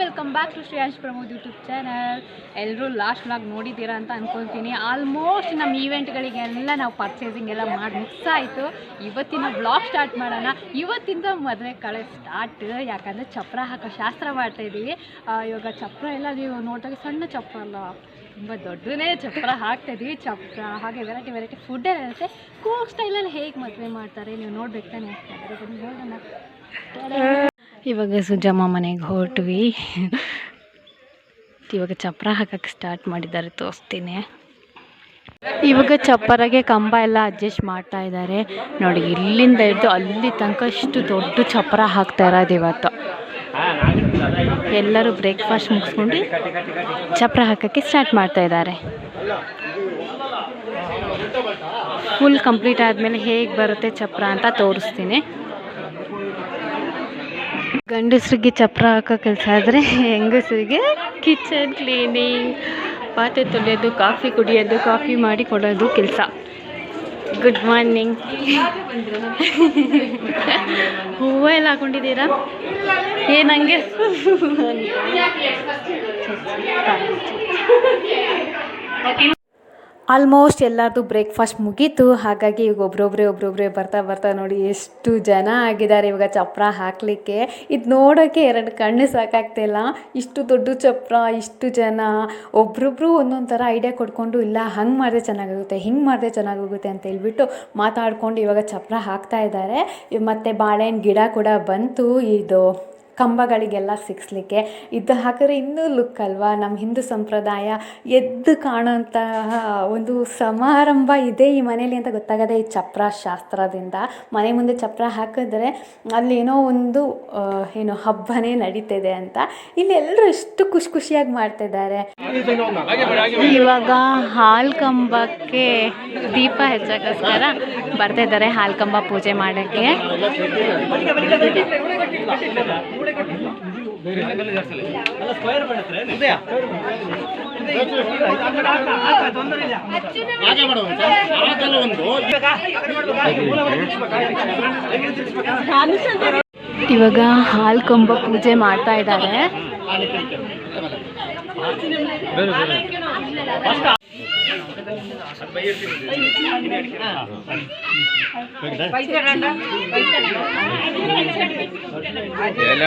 Welcome back to Shreyansh Pramod YouTube channel ಎಲ್ಲರೂ last vlog ನೋಡಿದ್ದೀರಾ ಅಂತ ಅನ್ಕೊಂತೀನಿ ಆಲ್ಮೋಸ್ಟ್ ನಮ್ಮ ಈವೆಂಟ್ಗಳಿಗೆಲ್ಲ ನಾವು ಪರ್ಚೇಸಿಂಗ್ ಎಲ್ಲ ಮಾಡಿ ಮುಗಿಸಾಯಿತು ಇವತ್ತಿನ ಬ್ಲಾಗ್ ಸ್ಟಾರ್ಟ್ ಮಾಡೋಣ. ಇವತ್ತಿಂದ ಮದುವೆ ಕಳೆ ಸ್ಟಾರ್ಟ್ ಯಾಕಂದರೆ ಚಪ್ರ ಹಾಕೋ ಶಾಸ್ತ್ರ ಮಾಡ್ತಾ ಇದ್ದೀವಿ ಇವಾಗ ಚಪ್ರ ಎಲ್ಲ ನೀವು ನೋಡಿದಾಗ ಸಣ್ಣ ಚಪ್ರ ಅಲ್ಲ. ತುಂಬ ದೊಡ್ಡನೇ ಚಪ್ರ ಹಾಕ್ತಾ ಇದ್ದೀವಿ ಚಪ್ರ, ಹಾಗೆ ವೆರೈಟಿ ವೆರೈಟಿ ಫುಡ್ ಎಲ್ಲ ಇರುತ್ತೆ. ಕೂಕ್ ಸ್ಟೈಲಲ್ಲಿ ಹೇಗೆ ಮದುವೆ ಮಾಡ್ತಾರೆ ನೀವು ನೋಡ್ಬೇಕು ತಾನೇ ಬನ್ನಿ, ನೋಡೋಣ. ಇವಾಗ ಸುಜಮ್ಮ ಮನೆಗೆ ಹೊರಟ್ವಿ. ಇವಾಗ ಚಪ್ರ ಹಾಕಕ್ಕೆ ಸ್ಟಾರ್ಟ್ ಮಾಡಿದ್ದಾರೆ ತೋರಿಸ್ತೀನಿ. ಇವಾಗ ಚಪ್ಪರಾಗೆ ಕಂಬ ಎಲ್ಲ ಅಡ್ಜಸ್ಟ್ ಮಾಡ್ತಾ ಇದ್ದಾರೆ. ನೋಡಿ, ಇಲ್ಲಿಂದ ಹಿಡಿದು ಅಲ್ಲಿ ತನಕ ಅಷ್ಟು ದೊಡ್ಡ ಚಪ್ಪರ ಹಾಕ್ತಾ ಇರೋದು ಇವತ್ತು. ಎಲ್ಲರೂ ಬ್ರೇಕ್ಫಾಸ್ಟ್ ಮುಗಿಸ್ಕೊಂಡು ಚಪ್ರ ಹಾಕೋಕ್ಕೆ ಸ್ಟಾರ್ಟ್ ಮಾಡ್ತಾ ಇದ್ದಾರೆ. ಫುಲ್ ಕಂಪ್ಲೀಟ್ ಆದಮೇಲೆ ಹೇಗೆ ಬರುತ್ತೆ ಚಪ್ರ ಅಂತ ತೋರಿಸ್ತೀನಿ. ಗಂಡಸರಿಗೆ ಚಪ್ರ ಹಾಕೋ ಕೆಲಸ ಆದರೆ ಹೆಂಗಸರಿಗೆ ಕಿಚನ್ ಕ್ಲೀನಿಂಗ್ ಪಾತ್ರೆ ತೊಳೆಯೋದು ಕಾಫಿ ಕುಡಿಯೋದು ಕಾಫಿ ಮಾಡಿ ಕೊಡೋದು ಕೆಲಸ. ಗುಡ್ ಮಾರ್ನಿಂಗ್ ಹೂವು ಎಲ್ಲ ಹಾಕೊಂಡಿದ್ದೀರಾ? ಏನಂಗೆ ಆಲ್ಮೋಸ್ಟ್ ಎಲ್ಲರದು ಬ್ರೇಕ್ಫಾಸ್ಟ್ ಮುಗೀತು. ಹಾಗಾಗಿ ಈಗ ಒಬ್ರೊಬ್ರೆ ಒಬ್ರೊಬ್ರೆ ಬರ್ತಾ ಬರ್ತಾ ನೋಡಿ ಎಷ್ಟು ಜನ ಆಗಿದ್ದಾರೆ. ಇವಾಗ ಚಪ್ರ ಹಾಕಲಿಕ್ಕೆ. ಇದು ನೋಡೋಕ್ಕೆ ಎರಡು ಕಣ್ಣು ಸಾಕಾಗ್ತಿಲ್ಲ ಇಷ್ಟು ದೊಡ್ಡ ಚಪ್ರ, ಇಷ್ಟು ಜನ. ಒಬ್ರೊಬ್ರು ಒಂದೊಂದು ಥರ ಐಡಿಯಾ ಕೊಡ್ಕೊಂಡು, ಇಲ್ಲ, ಹಂಗೆ ಮಾಡಿದ್ರೆ ಚೆನ್ನಾಗಾಗುತ್ತೆ, ಹಿಂಗೆ ಮಾಡಿದ್ರೆ ಚೆನ್ನಾಗೋಗುತ್ತೆ ಅಂತ ಹೇಳ್ಬಿಟ್ಟು ಮಾತಾಡ್ಕೊಂಡು ಇವಾಗ ಚಪ್ರ ಹಾಕ್ತಾ ಇದ್ದಾರೆ. ಮತ್ತು ಬಾಳೆಹಣ್ಣು ಗಿಡ ಕೂಡ ಬಂತು. ಇದು ಕಂಬಗಳಿಗೆಲ್ಲ ಸಿಕ್ಸ್ಲಿಕ್ಕೆ. ಇದು ಹಾಕಿದ್ರೆ ಇನ್ನೂ ಲುಕ್ ಅಲ್ವಾ? ನಮ್ಮ ಹಿಂದೂ ಸಂಪ್ರದಾಯ ಎದ್ದು ಕಾಣೋಂತಹ ಒಂದು ಸಮಾರಂಭ ಇದೆ ಈ ಮನೇಲಿ ಅಂತ ಗೊತ್ತಾಗದೆ ಈ ಚಪ್ರ ಶಾಸ್ತ್ರದಿಂದ. ಮನೆ ಮುಂದೆ ಚಪ್ರ ಹಾಕಿದ್ರೆ ಅಲ್ಲಿ ಏನೋ ಒಂದು ಏನು ಹಬ್ಬನೇ ನಡೀತಿದೆ ಅಂತ. ಇಲ್ಲಿ ಎಲ್ಲರೂ ಎಷ್ಟು ಖುಷಿ ಖುಷಿಯಾಗಿ ಮಾಡ್ತಿದ್ದಾರೆ. ಇವಾಗ ಹಾಲ್ ಕಂಬಕ್ಕೆ ದೀಪ ಹೆಚ್ಚಕ್ಕೋಸ್ಕರ ಬರ್ತಾ ಇದ್ದಾರೆ ಹಾಲ್ ಕಂಬ ಪೂಜೆ ಮಾಡೋಕ್ಕೆ. ಇವಾಗ ಹಾಲ್ ಕಂಬ ಪೂಜೆ ಮಾಡ್ತಾ ಇದ್ದಾರೆ. ಎಲೆ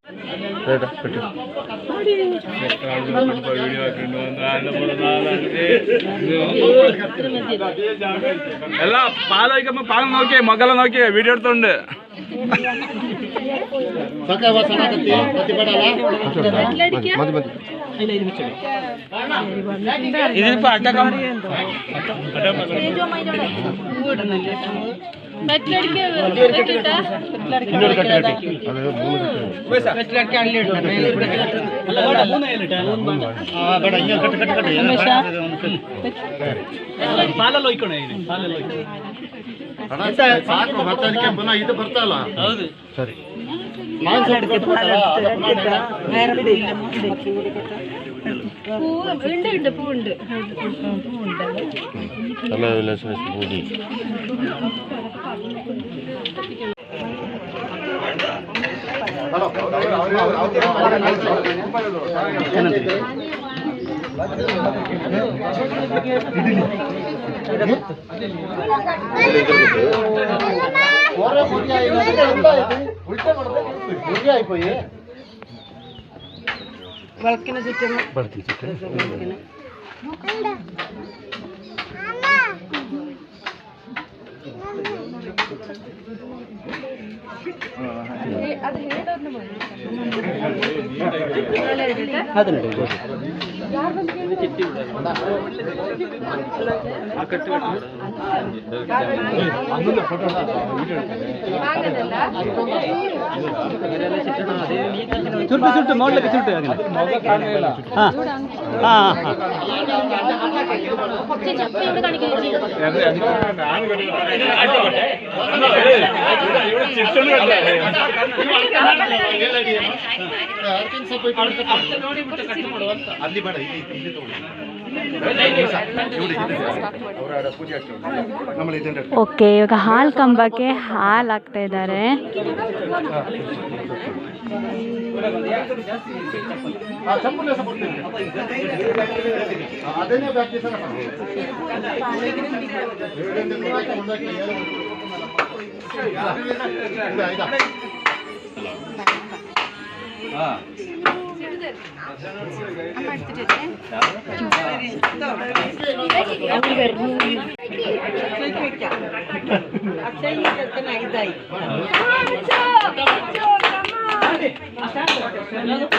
അല്ല പാൽ കഴിക്കുമ്പോ നോക്കി മകളെ നോക്കി വീഡിയോ എടുത്തുണ്ട്. ഇതിപ്പോ അട്ടക്കം ಪಾಲಲ್ಲಿ ಹೋಯ್ಕೋಣ ಪಾಲಲ್ಲಿ ಸಾಕು ಮಾತಾಡಿಕೆ ಪುನಃ ಇದು ಬರ್ತಲ್ಲ ಹೌದು ಸರಿ പൂവുണ്ട് പൂവുണ്ട് പൂവുണ്ട് అయిపోయి బల్కిన చుట్టూ బల్కిన చుట్టూ ಚಿಕ್ಕ ಚುಟ್ಟು ಚುಟ್ಟು ನೋಡ್ಲಿಕ್ಕೆ ಚುಟ್ಟು ಹಾ ಹಾ. ಹಾ ಅಲ್ಲಿ ಬೇಡ ಇಲ್ಲಿ ಇಲ್ಲಿ ತಗೊಳ್ಳಿ ಪೂಜೆ ನಮ್ಮ ಇದನ್ನ ಓಕೆ ಇವಾಗ ಹಾಲು ಕಂಬಕ್ಕೆ ಹಾಲು ಹಾಕ್ತಾ ಇದ್ದಾರೆ. ಸಂಪೂರ್ಣ ಸಪೋರ್ಟ್ ಅದನ್ನೇ ಬ್ಯಾಕ್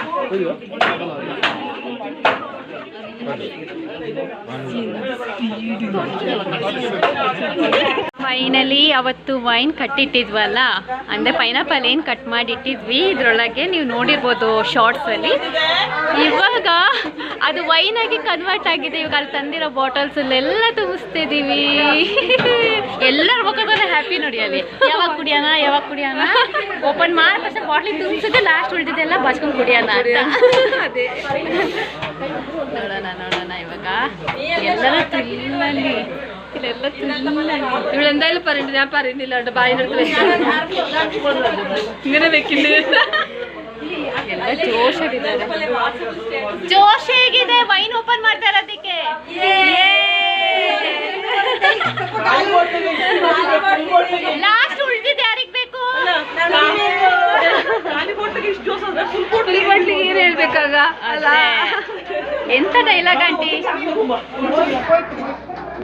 ಸರ್ ಫೈನಲಿ ಅವತ್ತು ವೈನ್ ಕಟ್ಟಿಟ್ಟಿದ್ವಲ್ಲ, ಅಂದರೆ ಪೈನಾಪಲ್ ಏನು ಕಟ್ ಮಾಡಿ ಇಟ್ಟಿದ್ವಿ ಇದ್ರೊಳಗೆ ನೀವು ನೋಡಿರ್ಬೋದು ಶಾರ್ಟ್ಸಲ್ಲಿ ಇವಾಗ ಅದು ವೈನ್ ಆಗಿ ಕನ್ವರ್ಟ್ ಆಗಿದೆ. ಇವಾಗ ಅಲ್ಲಿ ತಂದಿರೋ ಬಾಟಲ್ಸ್ ಎಲ್ಲ ತುಂಬಿಸ್ತಿದ್ದೀವಿ ಎಲ್ಲರ ಮುಖದಲ್ಲ ಹ್ಯಾಪಿ ನೋಡಿ ಅಲ್ಲಿ. ಯಾವಾಗ ಕುಡಿಯೋಣ ಯಾವಾಗ ಕುಡಿಯೋಣ? ಓಪನ್ ಮಾಡಿದ ಬಾಟ್ಲಿ ತುಂಬಿಸಿದ್ರೆ ಲಾಸ್ಟ್ ಉಳಿದಿದ್ದೆಲ್ಲ ಬಚ್ಕೊಂಡು ಕುಡಿಯೋಣ ಅಂತ. ನೋಡೋಣ ನೋಡೋಣ ಇವಾಗ ಎಲ್ಲರೂ ತಿಲ್ಲಲ್ಲಿ ഇതെല്ലാം ഇവിടെ എന്തായാലും പറയുന്നുണ്ട് ഞാൻ പറയുന്നില്ല കേട്ടോ ബായിൻ്റെ അടുത്ത് വെച്ചാൽ ഇങ്ങനെ വെക്കുന്നുണ്ട് ಎಲ್ಲ ಜೋಶ್ ಆಗಿದ್ದಾರೆ ಜೋಶ್ ಹೇಗಿದೆ ವೈನ್ ಓಪನ್ ಮಾಡ್ತಾರೆ ಅದಕ್ಕೆ ಲಾಸ್ಟ್ ಉಳಿದಿದ್ದು ಯಾರಿಗ್ ಬೇಕು ಏನ್ ಹೇಳ್ಬೇಕಾಗ? ಎಂತ ಡೈಲಾಗ್ ಆಂಟಿ?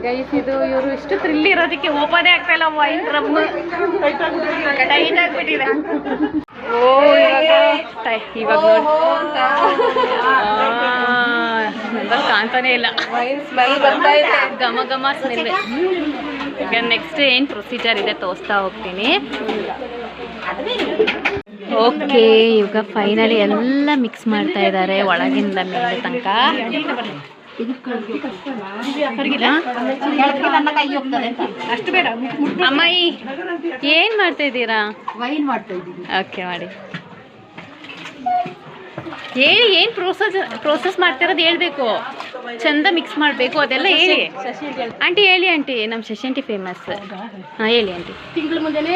ಗೈಸ್ ಇದು ಇವರು ಇಷ್ಟು ಥ್ರಿಲ್ ಇರೋದಕ್ಕೆ ಓಪನೇ ಆಗ್ತಾ ಇಲ್ಲ ವೈನ್ ರಮ್ ಟೈಟ್ ಆಗ್ಬಿಟ್ಟಿದೆ. ಓ ಇವಾಗ ಇವಾಗ ನಂಬರ್ ಕಾಣ್ತಾನೆ ಇಲ್ಲ. ಸ್ಮೆಲ್ ಬರ್ತಾ ಇದೆ. ಘಮ ಘಮ ಸ್ಮೆಲ್ ಈಗ ನೆಕ್ಸ್ಟ್ ಏನು ಪ್ರೊಸೀಜರ್ ಇದೆ ತೋರಿಸ್ತಾ ಹೋಗ್ತೀನಿ. ಓಕೆ ಇವಾಗ ಫೈನಲಿ ಎಲ್ಲ ಮಿಕ್ಸ್ ಮಾಡ್ತಾ ಇದ್ದಾರೆ ಒಳಗಿಂದ ಮೇಲೆ ತನಕ. ಅಮ್ಮಾಯಿ ಏನ್ ಮಾಡ್ತಾ ಇದ್ದೀರಾ? ಓಕೆ ಮಾಡಿ. ಹೇಳಿ ಏನು ಪ್ರೋಸೆಸ್ ಪ್ರೋಸೆಸ್ ಮಾಡ್ತಿರೋದು ಹೇಳ್ಬೇಕು. ಚಂದ ಮಿಕ್ಸ್ ಮಾಡಬೇಕು ಅದೆಲ್ಲ ಹೇಳಿ. ಆಂಟಿ ಹೇಳಿ ಆಂಟಿ ನಮ್ಮ ಶಶಿ ಆಂಟಿ ಫೇಮಸ್ ಹಾಂ ಹೇಳಿ ಆಂಟಿ ತಿಂಗಳ ಮುಂದೆನೆ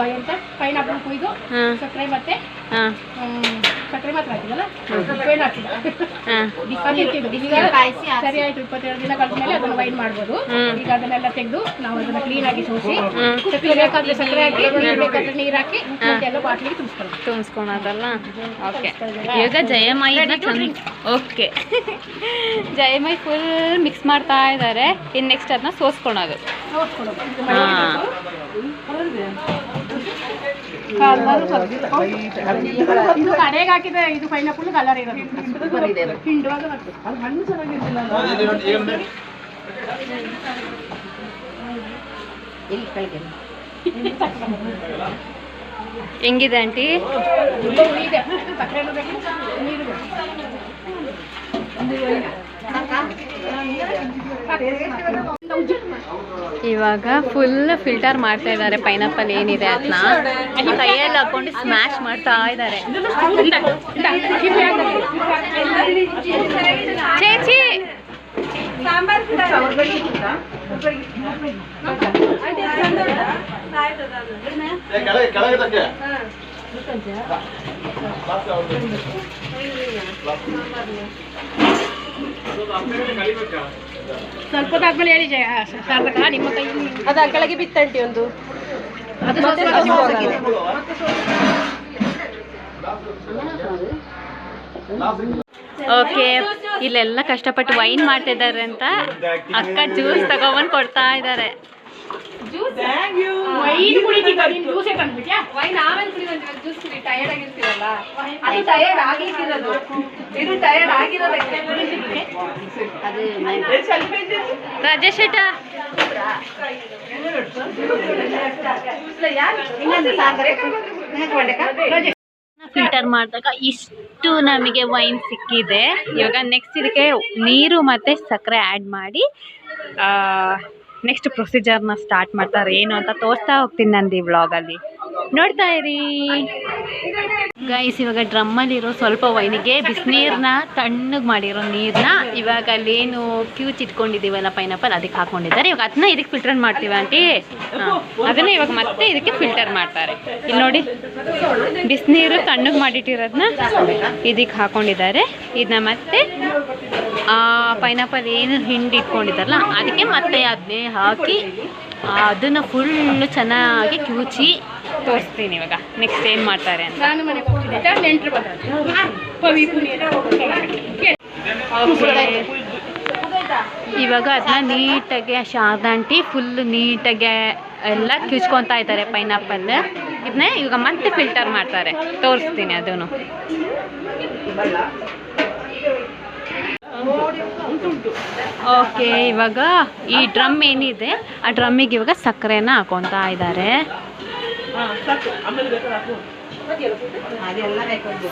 ಬೈ ಅಂತ ಪೈನಾಪಲ್ ಕೊಯ್ದು ಹಾಂ. ಸಕ್ಕರೆ ಮತ್ತೆ ಹಾಂ. ಸಕ್ಕರೆ ಮಾತ್ರ ಹಾಕಿದಲ್ಲ ವೈನ್ ಹಾಕಿದ. ಹಾಂ. ಅದಿಟ್ಟಿದ್ದು. ಈಗ ಸರಿ ಆಯ್ತು ಇಪ್ಪತ್ತೆರಡು ದಿನ ಕಳೆದ್ಮೇಲೆ ಅದನ್ನ ವೈನ್ ಮಾಡ್ಬೋದು. ಈಗ ಅದನ್ನೆಲ್ಲ ತೆಗೆದು ನಾವು ಅದನ್ನ ಕ್ಲೀನ್ ಆಗಿ ಸೋಸಿ. ಸಕ್ಕರೆ ಬೇಕಾದ್ರೆ ಸಕ್ಕರೆ ಹಾಕಿ ನೀರು ಬೇಕಾದ್ರೆ ನೀರು ಹಾಕಿ ಮತ್ತೆ ಎಲ್ಲ ಬಾಟ್ಲಿಗೆ ತುಂಬಿಸ್ಕೊಳ್ಳೋದು. ತುಂಬಿಸ್ಕೊಳೋದಲ್ಲ? ಓಕೆ ಜಯಮೈ ಜಯಮಾಯಿನ ಚಂದ ಓಕೆ ಜಯಮಾಯಿ ಫುಲ್ ಮಿಕ್ಸ್ ಮಾಡ್ತಾ ಇದ್ದಾರೆ ಇನ್ನು ನೆಕ್ಸ್ಟ್ ಅದನ್ನ ಸೋಸ್ಕೊಳೋದು. ಹಾಂ. ಇದು ಕಡೆಗೆ ಹಾಕಿದ್ರೆ ಇದು ಪೈನಾಪಲ್ ಕಲರ್ ಇರೋದು ಹಿಂಡುವಾಗ ಬರ್ತದೆ. ಅದು ಹಣ್ಣು ಚೆನ್ನಾಗಿರ್ತಿಲ್ಲ ಹೆಂಗಿದೆ ಆಂಟಿ ಇದು ಇದೆ ಸಕ್ಕರೆ ಬೇಕಿಲ್ಲ ನೀರು ಬೇಕು. ಇವಾಗ ಫುಲ್ ಫಿಲ್ಟರ್ ಮಾಡ್ತಾ ಇದ್ದಾರೆ ಪೈನಾಪಲ್ ಏನಿದೆ ಅದನ್ನ ಕೈಯಲ್ಲಿ ಹಾಕೊಂಡು ಸ್ಮ್ಯಾಶ್ ಮಾಡ್ತಾ ಇದ್ದಾರೆ ಚೇಚಿ! ಸಾಂಬಾರ್ ಸ್ವಲ್ಪ ಹೊತ್ತಾದ್ಮೇಲೆ ಹೇಳಿ ಜಯ ಸಾರ್ಥಕ ನಿಮ್ಮ ಕೈ ಅದ ಕೆಳಗೆ ಬಿತ್ತಂಟಿ ಒಂದು. ಅದು ಓಕೆ ಇಲ್ಲೆಲ್ಲ ಕಷ್ಟಪಟ್ಟು ವೈನ್ ಮಾಡ್ತಿದ್ದಾರೆ ಅಂತ ಅಕ್ಕ ಜ್ಯೂಸ್ ತಗೊಂಡ್ಬಂದು ಕೊಡ್ತಾ ಇದ್ದಾರೆ. ವೈನ್ ಕುಡಿತೀಗ ನೀನ್ ಜ್ಯೂಸೇ ತಂದ್ಬಿಟ್ಯಾ? ವೈನ್ ಆಮೇಲೆ ಜ್ಯೂಸ್ ಕುಡಿ ಟಯರ್ಡ್ ಆಗಿರ್ತೀರಲ್ಲ. ಅದು ಟಯರ್ಡ್ ಆಗಿರ್ತಿರೋದು. ಇದು ಟಯರ್ಡ್ ಆಗಿರೋದಕ್ಕೆ ರಾಜೇಶ್ ಶೆಟ್ಟ. ಫಿಲ್ಟರ್ ಮಾಡಿದಾಗ ಇಷ್ಟು ನಮಗೆ ವೈನ್ ಸಿಕ್ಕಿದೆ. ಇವಾಗ ನೆಕ್ಸ್ಟ್ ಇದಕ್ಕೆ ನೀರು ಮತ್ತು ಸಕ್ಕರೆ ಆ್ಯಡ್ ಮಾಡಿ ನೆಕ್ಸ್ಟ್ ಪ್ರೊಸೀಜರ್ನ ಸ್ಟಾರ್ಟ್ ಮಾಡ್ತಾರೆ. ಏನು ಅಂತ ತೋರಿಸ್ತಾ ಹೋಗ್ತೀನಿ ನಂದು ಈ ವ್ಲಾಗಲ್ಲಿ ನೋಡ್ತಾ ಇರಿ. ಗೈಸ್ ಇವಾಗ ಡ್ರಮ್ಮಲ್ಲಿರೋ ಸ್ವಲ್ಪ ವೈನಿಗೆ ಬಿಸಿನೀರನ್ನ ತಣ್ಣಗೆ ಮಾಡಿರೋ ನೀರನ್ನ ಇವಾಗ ಅಲ್ಲೇನು ಕ್ಯೂಚ್ ಇಟ್ಕೊಂಡಿದೀವಲ್ಲ ಪೈನಾಪಲ್ ಅದಕ್ಕೆ ಹಾಕೊಂಡಿದ್ದಾರೆ. ಇವಾಗ ಅದನ್ನ ಇದಕ್ಕೆ ಫಿಲ್ಟರ್ ಮಾಡ್ತೀವಿ ಆಂಟಿ. ಅದನ್ನ ಇವಾಗ ಮತ್ತೆ ಇದಕ್ಕೆ ಫಿಲ್ಟರ್ ಮಾಡ್ತಾರೆ. ಇಲ್ಲಿ ನೋಡಿ ಬಿಸಿನೀರು ತಣ್ಣಗೆ ಮಾಡಿಟ್ಟಿರೋದನ್ನ ಇದಕ್ಕೆ ಹಾಕೊಂಡಿದ್ದಾರೆ. ಇದನ್ನ ಮತ್ತೆ, ಆ ಪೈನಾಪಲ್ ಏನು ಹಿಂಡಿ ಇಟ್ಕೊಂಡಿದ್ದಾರಲ್ಲ, ಅದಕ್ಕೆ ಮತ್ತೆ ಅದನ್ನೇ ಹಾಕಿ, ಅದನ್ನ ಫುಲ್ಲು ಚೆನ್ನಾಗಿ ಕ್ಯೂಚಿ ತೋರಿಸ್ತೀನಿ ಇವಾಗ. ನೆಕ್ಸ್ಟ್ ಏನು ಮಾಡ್ತಾರೆ ಅಂತ. ಇವಾಗ ಅದನ್ನ ನೀಟಾಗಿ ಆ ಶಾರದಾಂಟಿ ಫುಲ್ ನೀಟಾಗಿ ಎಲ್ಲ ಕಿಚ್ಕೊತಾ ಇದ್ದಾರೆ ಪೈನಾಪಲ್ ಇದನ್ನ ಇವಾಗ ಮತ್ತೆ ಫಿಲ್ಟರ್ ಮಾಡ್ತಾರೆ. ತೋರಿಸ್ತೀನಿ ಅದನ್ನು. ಓಕೆ ಇವಾಗ ಈ ಡ್ರಮ್ ಏನಿದೆ ಆ ಡ್ರಮ್ಮಿಗೆ ಇವಾಗ ಸಕ್ಕರೆನ ಹಾಕೊತಾ ಇದ್ದಾರೆ.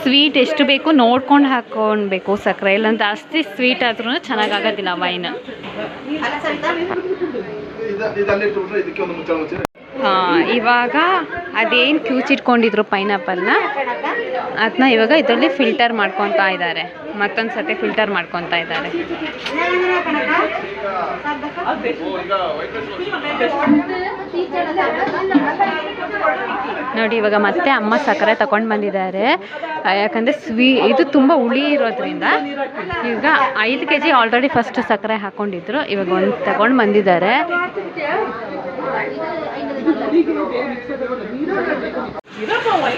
ಸ್ವೀಟ್ ಎಷ್ಟು ಬೇಕು ನೋಡ್ಕೊಂಡು ಹಾಕ್ಕೊಳ್ಬೇಕು ಸಕ್ಕರೆ. ಇಲ್ಲ ಜಾಸ್ತಿ ಸ್ವೀಟ್ ಆದ್ರೂ ಚೆನ್ನಾಗಾಗೋದಿಲ್ಲ ವೈನ್ ಇದಕ್ಕೆ ಒಂದು ಇವಾಗ ಅದೇನು ಕ್ಯೂಚಿಟ್ಕೊಂಡಿದ್ರು ಪೈನಾಪಲ್ನ ಅದನ್ನ ಇವಾಗ ಇದರಲ್ಲಿ ಫಿಲ್ಟರ್ ಮಾಡ್ಕೊತಾ ಇದ್ದಾರೆ ಮತ್ತೊಂದು ಸತಿ ಫಿಲ್ಟರ್ ಮಾಡ್ಕೊತಾ ಇದ್ದಾರೆ ನೋಡಿ, ಇವಾಗ ಮತ್ತೆ ಅಮ್ಮ ಸಕ್ಕರೆ ತಗೊಂಡು ಬಂದಿದ್ದಾರೆ. ಯಾಕಂದ್ರೆ ಸ್ವೀ, ಇದು ತುಂಬ ಹುಳಿ ಇರೋದ್ರಿಂದ ಈಗ ಐದು ಕೆ ಜಿ ಆಲ್ರೆಡಿ ಫಸ್ಟ್ ಸಕ್ಕರೆ ಹಾಕೊಂಡಿದ್ರು. ಇವಾಗ ಒಂದು ತಗೊಂಡು ಬಂದಿದ್ದಾರೆ.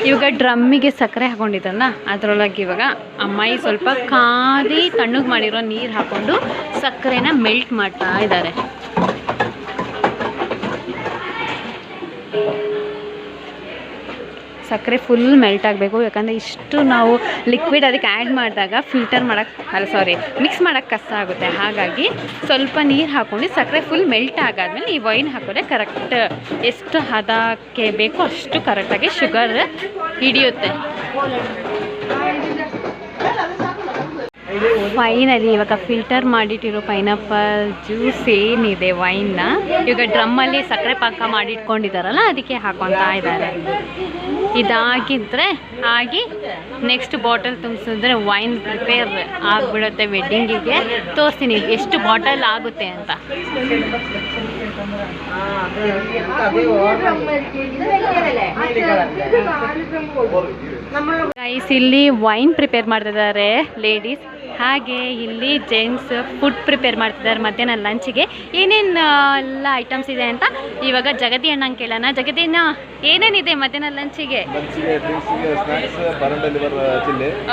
ಇವಾಗ ಡ್ರಮ್ಮಿಗೆ ಸಕ್ಕರೆ ಹಾಕೊಂಡಿದ್ದಲ್ಲ, ಅದರೊಳಗೆ ಇವಾಗ ಅಮ್ಮಾಯಿ ಸ್ವಲ್ಪ ಕಾದಿ ತಣ್ಣಗೆ ಮಾಡಿರೋ ನೀರು ಹಾಕೊಂಡು ಸಕ್ಕರೆನ ಮೆಲ್ಟ್ ಮಾಡ್ತಾ ಇದ್ದಾರೆ. ಸಕ್ಕರೆ ಫುಲ್ ಮೆಲ್ಟ್ ಆಗಬೇಕು. ಯಾಕಂದರೆ ಇಷ್ಟು ನಾವು ಲಿಕ್ವಿಡ್ ಅದಕ್ಕೆ ಆ್ಯಡ್ ಮಾಡಿದಾಗ ಫಿಲ್ಟರ್ ಮಾಡೋಕ್ಕೆ ಅಲ್ಲ ಸಾರಿ ಮಿಕ್ಸ್ ಮಾಡೋಕ್ಕೆ ಕಷ್ಟ ಆಗುತ್ತೆ. ಹಾಗಾಗಿ ಸ್ವಲ್ಪ ನೀರು ಹಾಕ್ಕೊಂಡು ಸಕ್ಕರೆ ಫುಲ್ ಮೆಲ್ಟ್ ಆಗಾದ್ಮೇಲೆ ಈ ವೈನ್ ಹಾಕಿದ್ರೆ ಕರೆಕ್ಟ್ ಎಷ್ಟು ಹದಕ್ಕೆ ಬೇಕೋ ಅಷ್ಟು ಕರೆಕ್ಟಾಗಿ ಶುಗರ್ ಹಿಡಿಯುತ್ತೆ. ಫೈನಲಿ ಇವಾಗ ಫಿಲ್ಟರ್ ಮಾಡಿಟ್ಟಿರೋ ಪೈನಾಪಲ್ ಜ್ಯೂಸ್ ಏನಿದೆ ವೈನ್ನ ಇವಾಗ ಡ್ರಮ್ಮಲ್ಲಿ ಸಕ್ಕರೆ ಪಾಕ ಮಾಡಿಟ್ಕೊಂಡಿದ್ದಾರಲ್ಲ, ಅದಕ್ಕೆ ಹಾಕೊತಾ ಇದ್ದಾರೆ. ಇದಾಗಿದ್ರೆ ಆಗಿ ನೆಕ್ಸ್ಟ್ ಬಾಟಲ್ ತುಂಬಿಸಿದ್ರೆ ವೈನ್ ಪ್ರಿಪೇರ್ ಆಗಿಬಿಡುತ್ತೆ ವೆಡ್ಡಿಂಗಿಗೆ ತೋರಿಸ್ತೀನಿ ಎಷ್ಟು ಬಾಟಲ್ ಆಗುತ್ತೆ ಅಂತ. ಗೈಸ್ ಇಲ್ಲಿ ವೈನ್ ಪ್ರಿಪೇರ್ ಮಾಡ್ತಿದ್ದಾರೆ ಲೇಡೀಸ್ ಹಾಗೆ ಇಲ್ಲಿ ಜೆಂಟ್ಸ್ ಫುಡ್ ಪ್ರಿಪೇರ್ ಮಾಡ್ತಿದ್ದಾರೆ ಮಧ್ಯಾಹ್ನ ಲಂಚಿಗೆ. ಏನೇನು ಎಲ್ಲ ಐಟಮ್ಸ್ ಇದೆ ಅಂತ ಇವಾಗ ಜಗತಿ ಅಣ್ಣಂಗೆ ಕೇಳೋಣ. ಜಗತಿನ ಏನೇನಿದೆ ಮಧ್ಯಾಹ್ನ ಲಂಚಿಗೆ?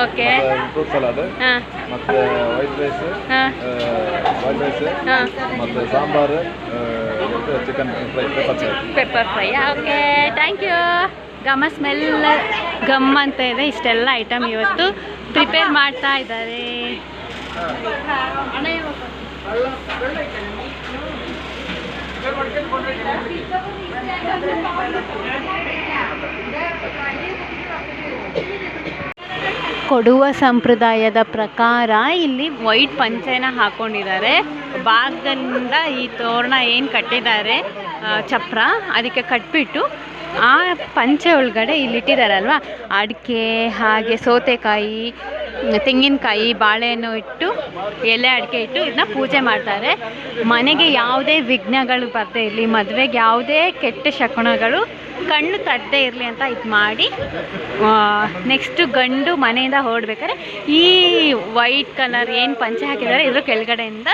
ಓಕೆ ಮತ್ತೆ ವೈಟ್ ರೈಸ್ ಹಾಂ. ವೈಟ್ ರೈಸ್ ಹಾಂ. ಮತ್ತೆ sambar chicken fry pepper fry pepper fry okay thank you ಗಮ್ಮ smell ಘಮ್ ಅಂತ ಇದೆ ಇಷ್ಟೆಲ್ಲ ಐಟಮ್ ಇವತ್ತು. ಪ್ರಿಪೇರ್ ಮಾಡ್ತಾ ಇದ್ದಾರೆ. ಕೊಡುವ ಸಂಪ್ರದಾಯದ ಪ್ರಕಾರ ಇಲ್ಲಿ ವೈಟ್ ಪಂಚೆನ ಹಾಕೊಂಡಿದ್ದಾರೆ. ಬಾಗಿಲಿಂದ ಈ ತೋರಣ ಏನು ಕಟ್ಟಿದ್ದಾರೆ? ಚಪ್ರ. ಅದಕ್ಕೆ ಕಟ್ಬಿಟ್ಟು ಆ ಪಂಚೆ ಒಳಗಡೆ ಇಲ್ಲಿ ಇಟ್ಟಿದ್ದಾರಲ್ವ ಅಡಿಕೆ, ಹಾಗೆ ಸೌತೆಕಾಯಿ, ತೆಂಗಿನಕಾಯಿ, ಬಾಳೆಹಣ್ಣು ಇಟ್ಟು, ಎಲೆ ಅಡಿಕೆ ಇಟ್ಟು ಇದನ್ನ ಪೂಜೆ ಮಾಡ್ತಾರೆ. ಮನೆಗೆ ಯಾವುದೇ ವಿಘ್ನಗಳು ಬರದೇ ಇರಲಿ, ಮದುವೆಗೆ ಯಾವುದೇ ಕೆಟ್ಟ ಶಕುನಗಳು ಕಣ್ಣು ತಟ್ಟದೇ ಇರಲಿ ಅಂತ ಇದು ಮಾಡಿ ನೆಕ್ಸ್ಟ್ ಗಂಡು ಮನೆಯಿಂದ ಹೊರಡ್ಬೇಕಾದ್ರೆ ಈ ವೈಟ್ ಕಲರ್ ಏನು ಪಂಚೆ ಹಾಕಿದ್ದಾರೆ, ಇದ್ರ ಕೆಳಗಡೆಯಿಂದ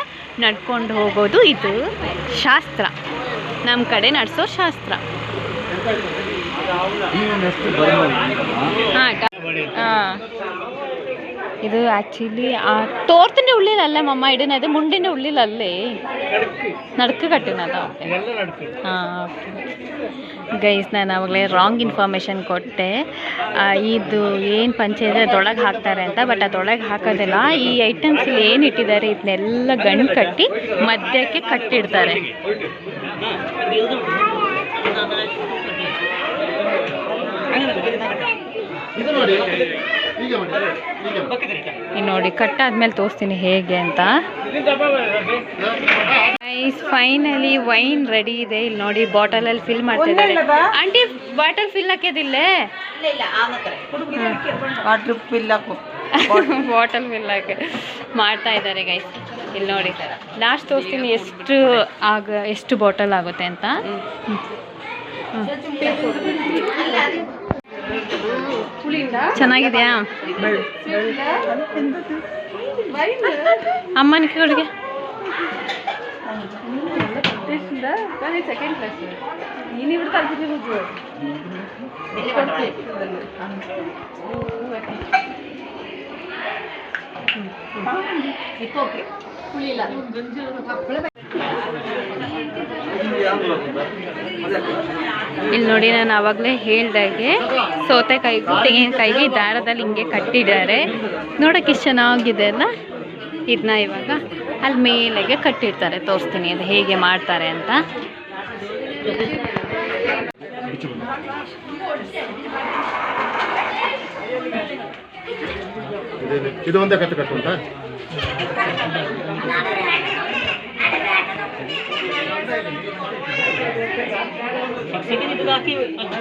ನಡ್ಕೊಂಡು ಹೋಗೋದು ಇದು. ಶಾಸ್ತ್ರ. ನಮ್ಮ ಕಡೆ ನಡೆಸೋ ಶಾಸ್ತ್ರ. ഇത് ആക്ച്വലി തോർത്തിൻ്റെ ഉള്ളിലല്ല മമ്മ ഇടുന്നത് മുണ്ടിൻ്റെ ഉള്ളിലല്ലേ നടുക്ക് ಕಟ್ಟಿನದ ಹಾಂ ಗೈಸ್ ನಾನು ಆವಾಗಲೇ ರಾಂಗ್ ಇನ್ಫಾರ್ಮೇಷನ್ ಕೊಟ್ಟೆ ಆ, ಇದು ಏನು ಪಂಚೆ ಇದೆ ಅದರೊಳಗೆ ಹಾಕ್ತಾರೆ ಅಂತ ಬಟ್ ಅದರೊಳಗೆ ಹಾಕೋದಿಲ್ಲ ಈ ಐಟಮ್ಸ್ ಇಲ್ಲಿ ಏನು ಇಟ್ಟಿದ್ದಾರೆ ಇದನ್ನೆಲ್ಲ ಗಂಡು ಕಟ್ಟಿ ಮಧ್ಯಕ್ಕೆ ಕಟ್ಟಿಡ್ತಾರೆ ಇದು ನೋಡಿ ಕಟ್ ಆದ್ಮೇಲೆ. ಇನ್ನು ತೋರಿಸ್ತೀನಿ ಹೇಗೆ ಅಂತ. ಗೈಸ್ ಫೈನಲಿ ವೈನ್ ರೆಡಿ ಇದೆ. ಇಲ್ಲಿ ನೋಡಿ ಬಾಟಲ್ ಅಲ್ಲಿ ಫಿಲ್ ಮಾಡ್ತಾ ಇದ್ದಾರೆ. ಆಂಟಿ ಬಾಟಲ್ ಫಿಲ್ ಹಾಕಿದಿಲ್ಲೇ ವಾಟರ್ ಪಿಲ್ಲಾಕು ಬಾಟಲ್ ಫಿಲ್ ಹಾಕಿ ಮಾಡ್ತಾ ಇದ್ದಾರೆ ಗೈಸ್ ಇಲ್ಲಿ ನೋಡಿ ಲಾಸ್ಟ್ ತೋರಿಸ್ತೀನಿ ಎಷ್ಟು ಆಗ ಎಷ್ಟು ಬಾಟಲ್ ಆಗುತ್ತೆ ಅಂತ. ಚೆನ್ನಾಗಿದೆಯಾ ಅಮ್ಮನ ಕೇಳಿಗೆ ಇಪ್ಪ ಓಕೆ ಇಲ್ಲಿ ನೋಡಿ, ನಾನು ಆವಾಗಲೇ ಹೇಳ್ದಾಗೆ ಸೌತೆಕಾಯಿಗೂ ತೆಂಗಿನಕಾಯಿಗೆ ದಾರದಲ್ಲಿ ಹಿಂಗೆ ಕಟ್ಟಿದ್ದಾರೆ. ನೋಡೋಕೆ ಎಷ್ಟು ಚೆನ್ನಾಗಿದೆ ಅಲ್ಲ? ಇದನ್ನ ಇವಾಗ ಅಲ್ಲಿ ಮೇಲೆಗೆ ಕಟ್ಟಿರ್ತಾರೆ. ತೋರಿಸ್ತೀನಿ, ಅದು ಹೇಗೆ ಮಾಡ್ತಾರೆ ಅಂತ. ಇದು- ಒಂದೇ ಕಟ್ಟು ಕಟ್ಟು ಅಂತ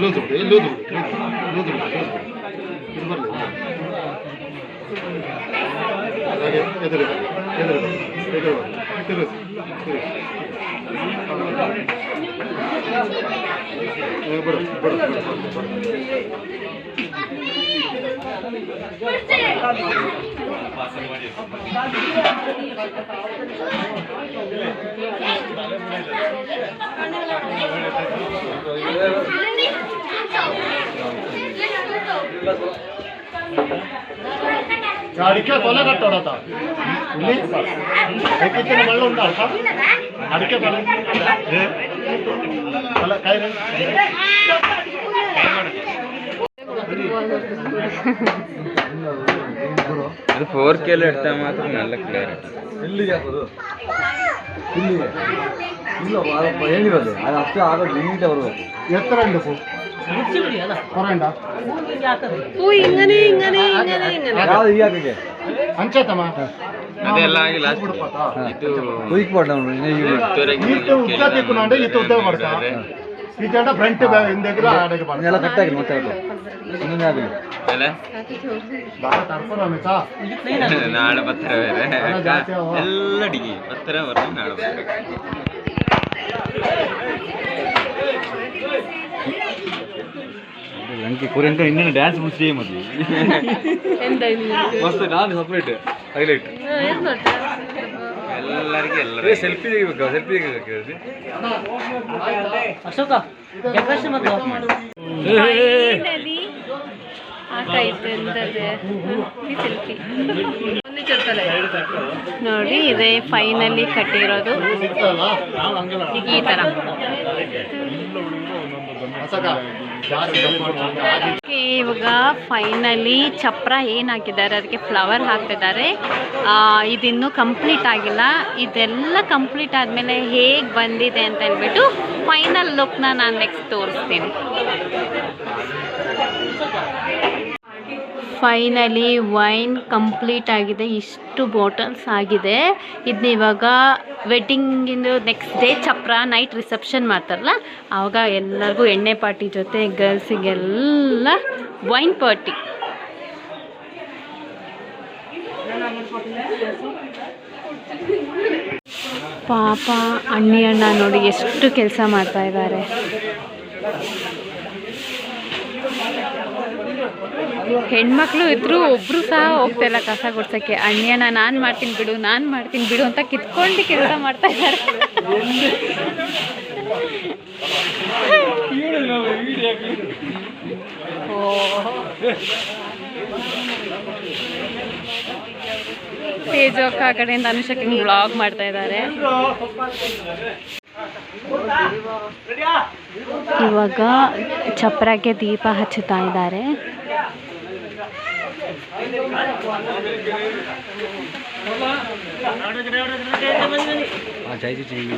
ಲೂಸ್ ಉಂಟು ಲೂಸ್ ಉಂಟು ಲೂಸ್ ಉಂಟು ಲೂಸ್ ಉಂಟು ಇದು ಬರಲಿ ಹಾಗೆ ಎದುರು ಬರಲಿ ಎದುರು ಬರಲಿ ಎದುರು ಬರಲಿ ತಿರುಗಿಸಿ ತಿರುಗಿಸಿ गाड़ी क्या सोलह का टोड़ा था कितने मल्ल उठा അടുത്ത അല്ല കയറി അത് ഫോർ കെയിൽ എടുത്താൽ മാത്രം നല്ല ക്ലിയറാണ് എത്ര ഉണ്ട് പൂ കുറേണ്ട പൂ ഇങ്ങനെ ഇങ്ങനെ ഇങ്ങനെ ഇങ്ങനെ അഞ്ചേത്തമ്മ ಅದೆಲ್ಲ ಆಗಿಲ್ಲ ಇದು ಇಟ್ಟು ಉದ್ದ ಬೇಕು ಅಂದ್ರೆ ಇಟ್ಟು ಉದ್ದ ಮಾಡ್ತಾರೆ ಈ ಜನ ಫ್ರಂಟ್ ಹಿಂದೆಗಿಲ್ಲ ಆಡಗೆ ಬರ್ತಾರೆ ಎಲ್ಲ ಕಟ್ ಆಗಿ ಮಾತಾಡೋದು ಇನ್ನೇನು ಆಗಲಿ ಅಲ್ಲ ಬಾಳ ತರ್ಪಣ ಅಮಿತ ನಾಳೆ ಬರ್ತಾರೆ ಬೇರೆ ಎಲ್ಲ ಅಡಿಗೆ ಬರ್ತಾರೆ ಬರ್ತಾರೆ ನಾಳೆ ಬರ್ತಾರೆ ಲಂಕಿ ಕುರಿಯಂಕ ಇನ್ನೇನು ಡ್ಯಾನ್ಸ್ ಮುಚ್ಚಿ ಮತ್ತೆ ಮಸ್ತ್ ನಾನು ಸಪ್ರೇಟ್ ಹೈಲೈಟ್ ಎಲ್ಲರಿಗೆ ಎಲ್ಲ ಸೆಲ್ಫಿ ತೆಗಿಬೇಕು? ಸೆಲ್ಫಿ ತೆಗಿಬೇಕು ಸೆಲ್ಫಿ ನೋಡಿ ಇದೇ ಫೈನಲಿ ಕಟ್ಟಿರೋದು ಈ ತರ. ಇವಾಗ ಫೈನಲಿ ಚಪ್ರ ಏನು ಹಾಕಿದ್ದಾರೆ ಅದಕ್ಕೆ ಫ್ಲವರ್ ಹಾಕ್ತಿದ್ದಾರೆ. ಇದಿನ್ನೂ ಕಂಪ್ಲೀಟ್ ಆಗಿಲ್ಲ. ಇದೆಲ್ಲ ಕಂಪ್ಲೀಟ್ ಆದಮೇಲೆ ಹೇಗೆ ಬಂದಿದೆ ಅಂತ ಹೇಳ್ಬಿಟ್ಟು ಫೈನಲ್ ಲುಕ್ನ ನಾನು ನೆಕ್ಸ್ಟ್ ತೋರಿಸ್ತೀನಿ. ಫೈನಲಿ ವೈನ್ ಕಂಪ್ಲೀಟ್ ಆಗಿದೆ. ಇಷ್ಟು ಬಾಟಲ್ಸ್ ಆಗಿದೆ. ಇದನ್ನ ಇವಾಗ ವೆಡ್ಡಿಂಗಿಂದು ನೆಕ್ಸ್ಟ್ ಡೇ ಚಪ್ರ ನೈಟ್ ರಿಸೆಪ್ಷನ್ ಮಾಡ್ತಾರಲ್ಲ, ಆವಾಗ ಎಲ್ಲರಿಗೂ ಎಣ್ಣೆ ಪಾರ್ಟಿ ಜೊತೆ ಗರ್ಲ್ಸಿಗೆಲ್ಲ ವೈನ್ ಪಾರ್ಟಿ ಪಾಪ ಅಣ್ಣಿ ಅಣ್ಣ ನೋಡಿ ಎಷ್ಟು ಕೆಲಸ ಮಾಡ್ತಾ ಇದ್ದಾರೆ. ಹೆಣ್ಮಕ್ಳು ಇದ್ರು ಒಬ್ರು ಸಹ ಹೋಗ್ತಾ ಇಲ್ಲ ಕಸ ಗುಡ್ಸಕ್ಕೆ. ಅಣ್ಯನ ನಾನು ಮಾಡ್ತೀನಿ ಬಿಡು, ನಾನು ಮಾಡ್ತೀನಿ ಬಿಡು ಅಂತ ಕಿತ್ಕೊಂಡು ಕೆಲಸ ಮಾಡ್ತಾ ಇದ್ದಾರೆ. ತೇಜೋಕ್ಕ ಆ ಕಡೆಯಿಂದ ಅನುಷಕ್ಕೆ ಬ್ಲಾಗ್ ಮಾಡ್ತಾ ಇದ್ದಾರೆ. ಇವಾಗ ಚಪ್ರಕ್ಕೆ ದೀಪ ಹಚ್ಚುತ್ತಾ ಇದ್ದಾರೆ. हाँ चाहिए चाहिए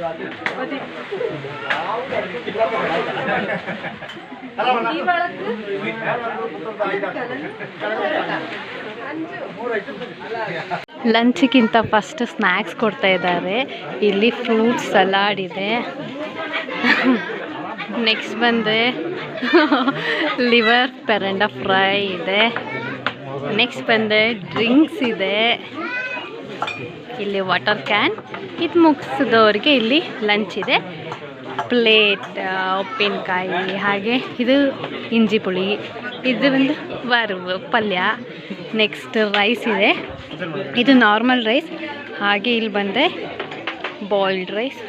ಲಂಚ್ಗಿಂತ ಫಸ್ಟ್ ಸ್ನ್ಯಾಕ್ಸ್ ಕೊಡ್ತಾ ಇದ್ದಾರೆ. ಇಲ್ಲಿ ಫ್ರೂಟ್ ಸಲಾಡ್ ಇದೆ. ನೆಕ್ಸ್ಟ್ ಬಂದೆ. ಲಿವರ್ ಪೆರಂಡ ಫ್ರೈ ಇದೆ. ನೆಕ್ಸ್ಟ್ ಬಂದೆ ಡ್ರಿಂಕ್ಸ್ ಇದೆ. ಇಲ್ಲಿ ವಾಟರ್ ಕ್ಯಾನ್. ಇದು ಮುಗಿಸಿದವ್ರಿಗೆ ಇಲ್ಲಿ ಲಂಚ್ ಇದೆ. ಪ್ಲೇಟ್ ಉಪ್ಪಿನಕಾಯಿ, ಹಾಗೆ ಇದು ಇಂಜಿ ಪುಳಿ, ಇದು ಒಂದು ವರ್ ಪಲ್ಯ. ನೆಕ್ಸ್ಟ್ ರೈಸ್ ಇದೆ. ಇದು ನಾರ್ಮಲ್ ರೈಸ್ ಹಾಗೆ ಇಲ್ಲಿ ಬಂದರೆ boiled rice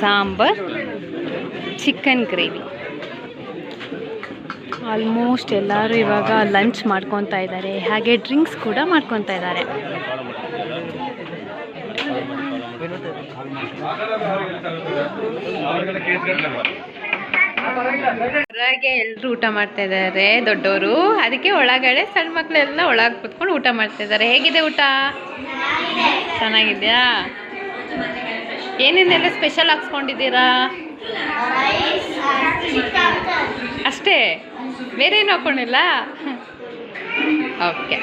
sambar chicken gravy almost ಎಲ್ಲರೂ ಇವಾಗ ಲಂಚ್ ಮಾಡ್ಕೊತಾ ಇದ್ದಾರೆ. ಹಾಗೆ ಡ್ರಿಂಕ್ಸ್ ಕೂಡ ಮಾಡ್ಕೊತಾ ಇದ್ದಾರೆ. ಹೊರಗೆ ಎಲ್ಲರೂ ಊಟ ಮಾಡ್ತಾ ಇದಾರೆ ದೊಡ್ಡವರು ಅದಕ್ಕೆ ಒಳಗಡೆ ಸಣ್ಣ ಮಕ್ಕಳೆಲ್ಲ ಒಳಗೆ ಕುತ್ಕೊಂಡು ಊಟ ಮಾಡ್ತಾ ಇದಾರೆ. ಹೇಗಿದೆ ಊಟ? ಚೆನ್ನಾಗಿದ್ಯಾ? ಏನೇನೆಲ್ಲ ಸ್ಪೆಷಲ್ ಹಾಕ್ಸ್ಕೊಂಡಿದ್ದೀರಾ? ಅಷ್ಟೇ? ಬೇರೆ ಏನು ಹಾಕ್ಕೊಂಡಿಲ್ಲ? ಓಕೆ.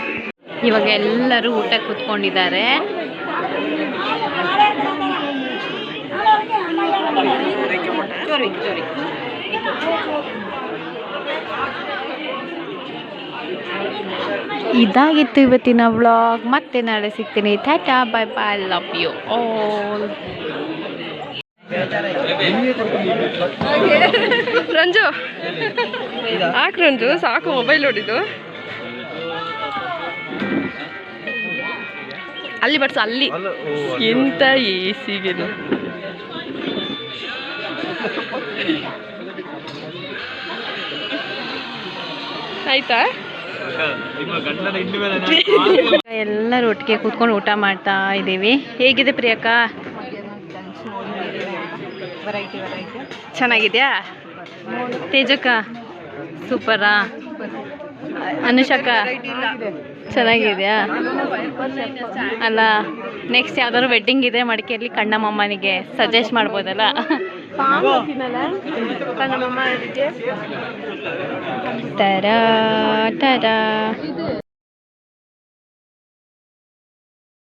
ಇವಾಗ ಎಲ್ಲರೂ ಊಟಕ್ಕೆ ಕೂತ್ಕೊಂಡಿದ್ದಾರೆ. ಇದಾಗಿತ್ತು ಇವತ್ತಿನ ವ್ಲಾಗ್. ಮತ್ತೆ ನಾಳೆ ಸಿಗ್ತೀನಿ. Tata bye bye love you all Ranju ಹಾಕ್ ರಂಜು ಸಾಕು ಮೊಬೈಲ್ ನೋಡಿದ್ದು. ಅಲ್ಲಿ ಬಡ್ಸು ಅಲ್ಲಿ. ಎಂತ ಏಸಿಗೆನು ಆಯ್ತಾ? ಎಲ್ಲರೂ ಒಟ್ಟಿಗೆ ಕೂತ್ಕೊಂಡು ಊಟ ಮಾಡ್ತಾ ಇದ್ದೀವಿ. ಹೇಗಿದೆ ಪ್ರಿಯಕ್ಕ ಚೆನ್ನಾಗಿದ್ಯಾ? ತೇಜಕ್ಕ ಸೂಪರಾ? ಅನುಷಕ್ಕ ಚೆನ್ನಾಗಿದೆಯಾ? ಅಲ್ಲ ನೆಕ್ಸ್ಟ್ ಯಾವ್ದಾದ್ರು ವೆಡ್ಡಿಂಗ್ ಇದೆ ಮಡಿಕೇರಿ ಕಣ್ಣಮ್ಮನಿಗೆ ಸಜೆಸ್ಟ್ ಮಾಡ್ಬೋದಲ್ಲ? ತರಾ ತರಾ